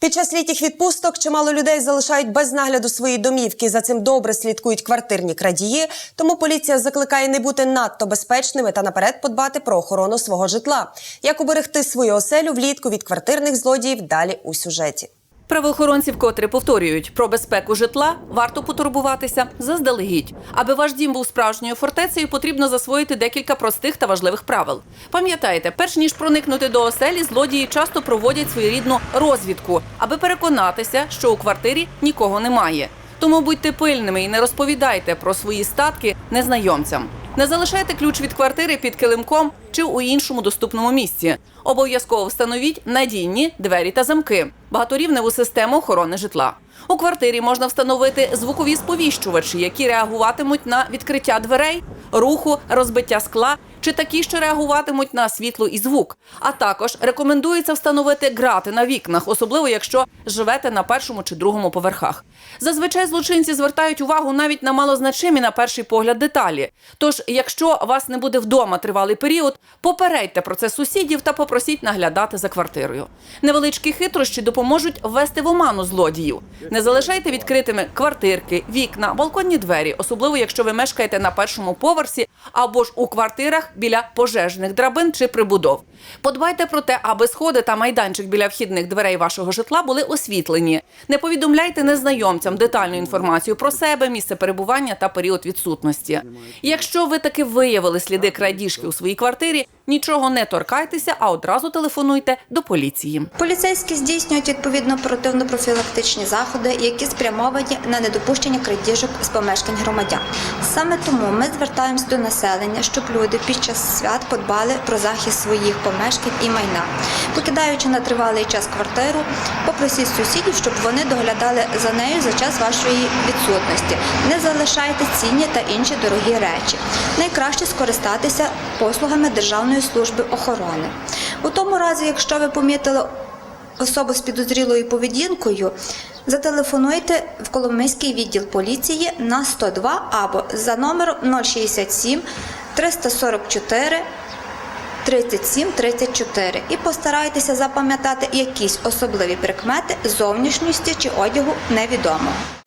Під час літніх відпусток чимало людей залишають без нагляду свої домівки. За цим добре слідкують квартирні крадії. Тому поліція закликає не бути надто безпечними та наперед подбати про охорону свого житла. Як уберегти свою оселю влітку від квартирних злодіїв? Далі у сюжеті. Правоохоронці вкотре повторюють, про безпеку житла варто потурбуватися заздалегідь. Аби ваш дім був справжньою фортецею, потрібно засвоїти декілька простих та важливих правил. Пам'ятайте, перш ніж проникнути до оселі, злодії часто проводять своєрідну розвідку, аби переконатися, що у квартирі нікого немає. Тому будьте пильними і не розповідайте про свої статки незнайомцям. Не залишайте ключ від квартири під килимком чи у іншому доступному місці. Обов'язково встановіть надійні двері та замки, багаторівневу систему охорони житла. У квартирі можна встановити звукові сповіщувачі, які реагуватимуть на відкриття дверей, руху, розбиття скла чи такі, що реагуватимуть на світло і звук. А також рекомендується встановити грати на вікнах, особливо якщо живете на першому чи другому поверхах. Зазвичай злочинці звертають увагу навіть на малозначимі на перший погляд деталі. Тож, якщо вас не буде вдома тривалий період, попередьте про це сусідів та попросіть наглядати за квартирою. Невеличкі хитрощі допоможуть ввести в оману злодіїв. Не залишайте відкритими квартирки, вікна, балконні двері, особливо якщо ви мешкаєте на першому поверсі або ж у квартирах біля пожежних драбин чи прибудов. Подбайте про те, аби сходи та майданчик біля вхідних дверей вашого житла були освітлені. Не повідомляйте незнайомцям детальну інформацію про себе, місце перебування та період відсутності. Якщо ви таки виявили сліди крадіжки у своїй квартирі, нічого не торкайтеся, а одразу телефонуйте до поліції. Поліцейські здійснюють відповідно оперативно-профілактичні заходи, які спрямовані на недопущення крадіжок з помешкань громадян. Саме тому ми звертаємось до населення, щоб люди під час свят подбали про захист своїх помешкань і майна. Покидаючи на тривалий час квартиру, попросіть сусідів, щоб вони доглядали за нею за час вашої відсутності. Не залишайте цінні та інші дорогі речі. Найкраще скористатися послугами Державної служби охорони. У тому разі, якщо ви помітили особу з підозрілою поведінкою, зателефонуйте в Коломийський відділ поліції на 102 або за номером 067 344 37 34 і постарайтеся запам'ятати якісь особливі прикмети зовнішньості чи одягу невідомого.